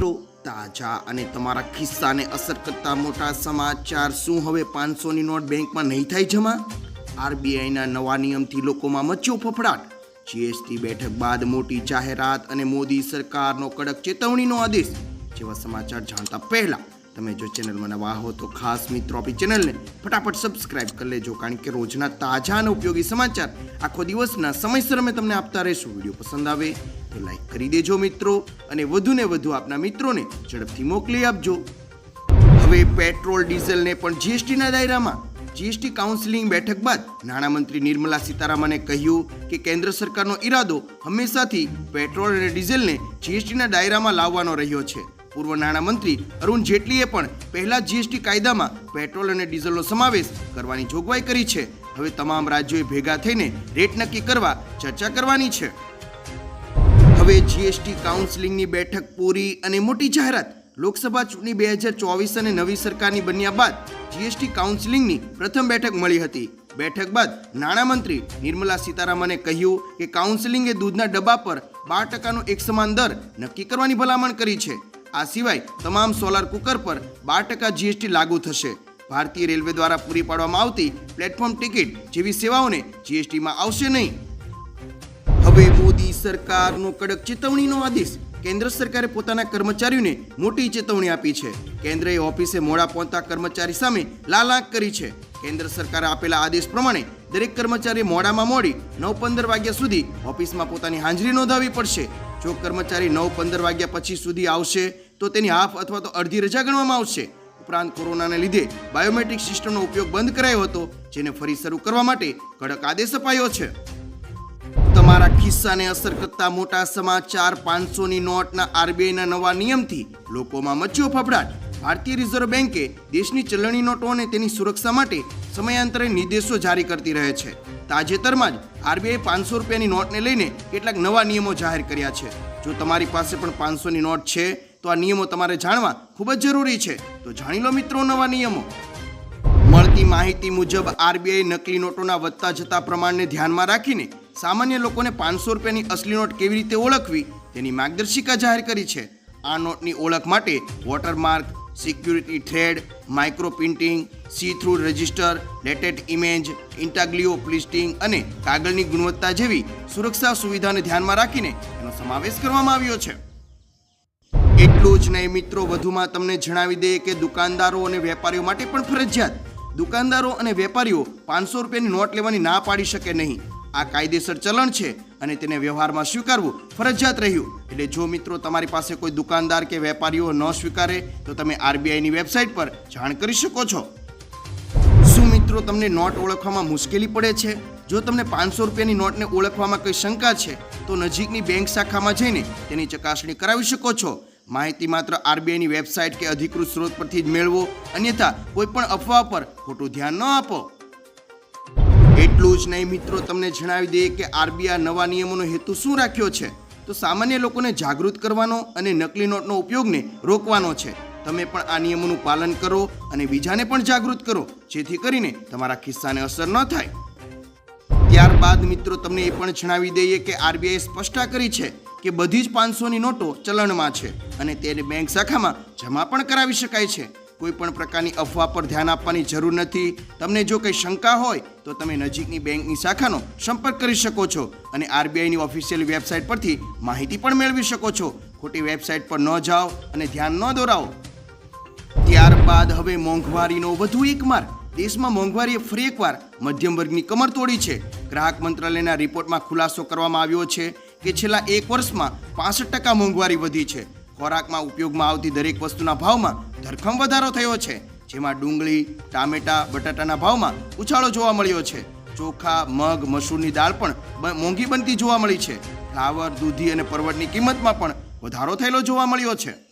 મિત્રો તાજા અને તમારા ખિસ્સાને અસર કરતા મોટા સમાચાર શું હવે પાંચસોની નોટ બેંકમાં નહીં થાય જમા? આરબીઆઈના નવા નિયમથી લોકોમાં મચ્યો ફફડાટ. જીએસટી બેઠક બાદ મોટી જાહેરાત અને મોદી સરકારનો કડક ચેતવણીનો આદેશ, જેવા સમાચાર જાણતા પહેલા તમે જો ચેનલમાં નવા હો તો ખાસ મિત્રો આપણી ચેનલને ફટાફટ સબસ્ક્રાઇબ કરી લેજો, કારણ કે રોજના તાજા અને ઉપયોગી સમાચાર આખો દિવસના સમયસર અમે તમને આપતા રહીશું. વીડિયો પસંદ આવે તો લાઈક કરી દેજો મિત્રો, અને વધુને વધુ આપના મિત્રોને ઝડપથી મોકલી આપજો. હવે પેટ્રોલ ડીઝલને પણ જીએસટીના દાયરામાં જીએસટી કાઉન્સિલિંગ બેઠક બાદ નાણામંત્રી નિર્મલા સીતારામને કહ્યું કે કેન્દ્ર સરકારનો ઈરાદો હંમેશાથી પેટ્રોલ અને ડીઝલને જીએસટીના દાયરામાં લાવવાનો રહ્યો છે. પૂર્વ નાણામંત્રી અરુણ જેટલીએ પણ પહેલા જીએસટી કાયદામાં પેટ્રોલ અને ડીઝલનો સમાવેશ કરવાની જોગવાઈ કરી છે. હવે તમામ રાજ્યોએ ભેગા થઈને રેટ નક્કી કરવા ચર્ચા કરવાની છે. હવે જીએસટી કાઉન્સિલિંગની બેઠક પૂરી અને મોટી જાહેરાત. લોકસભા ચૂંટણી બે હજાર ચોવીસ અને નવી સરકારની બન્યા બાદ જીએસટી કાઉન્સિલિંગની પ્રથમ બેઠક મળી હતી. બેઠક બાદ નાણામંત્રી નિર્મલા સીતારામને કહ્યું કે કાઉન્સિલિંગે દૂધના ડબ્બા પર બાર ટકાનો એક સમાન દર નક્કી કરવાની ભલામણ કરી છે. આ સિવાય તમામ સોલાર કુકર પર બાર ટકા જીએસટી લાગુ થશે. ભારતીય રેલવે દ્વારા પૂરી પાડવામાં આવતી પ્લેટફોર્મ ટિકિટ જેવી સેવાઓને જીએસટીમાં આવશે નહીં. હવે મોદી સરકારનો કડક ચેતવણીનો આદેશ. કેન્દ્ર સરકારે પોતાના કર્મચારીઓને મોટી ચેતવણી આપી છે. કેન્દ્રએ ઓફિસે મોડા પહોંચતા કર્મચારી સામે લાલ આંખ કરી છે. કેન્દ્ર સરકારે આપેલા આદેશ પ્રમાણે દરેક કર્મચારી મોડામાં મોડી નવ પંદર વાગ્યા સુધી ઓફિસમાં પોતાની હાજરી નોંધાવવી પડશે. જો કર્મચારી નવ પંદર વાગ્યા પછી સુધી આવશે, તો તેની હાફ અથવા તો અડધી રજા ગણવામાં આવશે. ઉપરાંત કોરોનાને લીધે બાયોમેટ્રિક સિસ્ટમનો ઉપયોગ બંધ કરાયો હતો, જેને ફરી શરૂ કરવા માટે કડક આદેશ અપાયો છે. તમારા ખિસ્સાને અસર કરતા મોટા સમાચાર પાંચસોની નોટના આરબીઆઈના નવા નિયમથી લોકોમાં મચ્યો ફફડાટ. ભારતીય રિઝર્વ બેન્કે દેશની ચલણી નોટો અને તેની સુરક્ષા માટે સમયાંતરે નિર્દેશો જારી કરતી રહે છે. તાજેતરમાં જ આરબીઆઈ પાંચસો રૂપિયાની નોટને લઈને કેટલાક નવા નિયમો જાહેર કર્યા છે. જો તમારી પાસે પણ પાંચસોની નોટ છે, તો આ નિયમો તમારે જાણવા ખૂબ જ જરૂરી છે. તો જાણી લો મિત્રો નવા નિયમો. મળતી માહિતી મુજબ આરબીઆઈ નકલી નોટોના વધતા જતા પ્રમાણને ધ્યાનમાં રાખીને સામાન્ય લોકોને પાંચસો રૂપિયાની અસલી નોટ કેવી રીતે ઓળખવી તેની માર્ગદર્શિકા જાહેર કરી છે. આ નોટની ઓળખ માટે watermark security thread micro printing see through register latent image, intaglio printing અને કાગળની ગુણવત્તા જેવી સુરક્ષા સુવિધાને ધ્યાનમાં રાખીને એનો સમાવેશ કરવામાં આવ્યો છે. એટલું જ નહીં મિત્રો, વધુમાં તમને જણાવી દઈએ કે દુકાનદારો અને વેપારીઓ માટે પણ ફરજિયાત. દુકાનદારો અને વેપારીઓ પાંચસો રૂપિયાની નોટ લેવાની ના પાડી શકે નહીં. આ કાયદેસર ચલણ છે. અને તેને વ્યવહારમાં સ્વીકારવું ફરજિયાત રહ્યું. એટલે જો મિત્રો તમારી પાસે કોઈ દુકાનદાર કે વેપારીઓ ન સ્વીકારે, તો તમે આરબીઆઈની વેબસાઇટ પર જાણ કરી શકો છો. શું મિત્રો તમને નોટ ઓળખવામાં મુશ્કેલી પડે છે? જો તમને પાંચસો રૂપિયાની નોટને ઓળખવામાં કોઈ શંકા છે, તો નજીકની બેંક શાખામાં જઈને તેની ચકાસણી કરાવી શકો છો. માહિતી માત્ર આરબીઆઈની વેબસાઇટ કે અધિકૃત સ્ત્રોત પરથી જ મેળવો. અન્યથા કોઈપણ અફવા પર ખોટું ધ્યાન ન આપો. એટલું જ નહીં મિત્રો, તમને જણાવી દઈએ કે આરબીઆઈ નવા નિયમોનો હેતુ શું રાખ્યો છે? તો સામાન્ય લોકોને જાગૃત કરવાનો અને નકલી નોટનો ઉપયોગને રોકવાનો છે. તમે પણ આ નિયમોનું પાલન કરો અને બીજાને પણ જાગૃત કરો, જેથી કરીને તમારા ખિસ્સાને અસર ન થાય. ત્યારબાદ મિત્રો, તમને એ પણ જણાવી દઈએ કે આરબીઆઈએ સ્પષ્ટતા કરી છે કે બધી જ પાંચસોની નોટો ચલણમાં છે અને તેને બેંક શાખામાં જમા પણ કરાવી શકાય છે. કોઈ પણ પ્રકારની અફવા પર ધ્યાન આપવાની જરૂર નથી. તમને જો કંઈ શંકા હોય, તો તમે નજીકની બેંકની શાખાનો સંપર્ક કરી શકો છો અને આરબીઆઈની ઓફિશિયલ વેબસાઇટ પરથી માહિતી પણ મેળવી શકો છો. ખોટી વેબસાઇટ પર ન જાઓ અને ધ્યાન ન દોરાવો. ત્યારબાદ હવે મોંઘવારીનો વધુ એક માર દેશમાં મોંઘવારીએ ફરી એકવાર મધ્યમ વર્ગની કમર તોડી છે. ગ્રાહક મંત્રાલયના રિપોર્ટમાં ખુલાસો કરવામાં આવ્યો છે કે છેલ્લા એક વર્ષમાં પાસઠ ટકા મોંઘવારી વધી છે. ખોરાકમાં ઉપયોગમાં આવતી દરેક વસ્તુના ભાવમાં ધરખમ વધારો થયો છે, જેમાં ડુંગળી, ટામેટા, બટાટાના ભાવમાં ઉછાળો જોવા મળ્યો છે. ચોખા, મગ, મસૂરની દાળ પણ મોંઘી બનતી જોવા મળી છે. ફ્લાવર, દૂધી અને પરવળની કિંમતમાં પણ વધારો થયેલો જોવા મળ્યો છે.